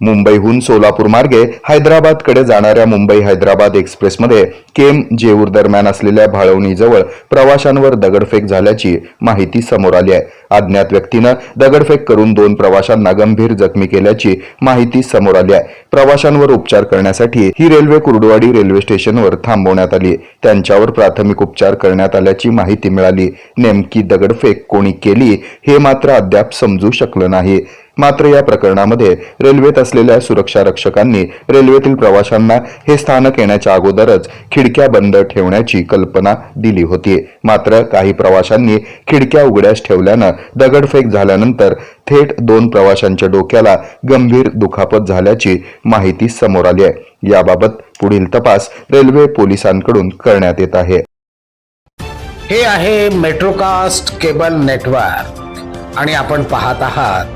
मुंबईहून सोलापूर मार्गे हैदराबादकडे जाणाऱ्या मुंबई हैदराबाद एक्सप्रेसमध्ये केम जेऊर दरम्यान असलेल्या भाळवणीजवळ प्रवाशांवर दगडफेक झाल्याची माहिती समोर आली आहे. अज्ञात व्यक्तीनं दगडफेक करून दोन प्रवाशांना गंभीर जखमी केल्याची माहिती समोर आली आहे. प्रवाशांवर उपचार करण्यासाठी ही रेल्वे कुर्डवाडी रेल्वे स्टेशनवर थांबवण्यात आली. त्यांच्यावर प्राथमिक उपचार करण्यात आल्याची माहिती मिळाली. नेमकी दगडफेक कोणी केली हे मात्र अद्याप समजू शकलं नाही. मात्र या प्रकरणामध्ये रेल्वेत असलेल्या सुरक्षा रक्षकांनी रेल्वेतील प्रवाशांना हे स्थानक येण्याच्या अगोदरच खिडक्या बंद ठेवण्याची कल्पना दिली होती. मात्र काही प्रवाशांनी खिडक्या उघड्यास ठेवल्यानं दगडफेक झाल्यानंतर थेट दोन प्रवाशांच्या डोक्याला गंभीर दुखापत झाल्याची माहिती समोर आली आहे. याबाबत पुढील तपास रेल्वे पोलिसांकडून करण्यात येत आहे. हे आहे मेट्रोकास्ट केबल नेटवर्क आणि आपण पाहत आहात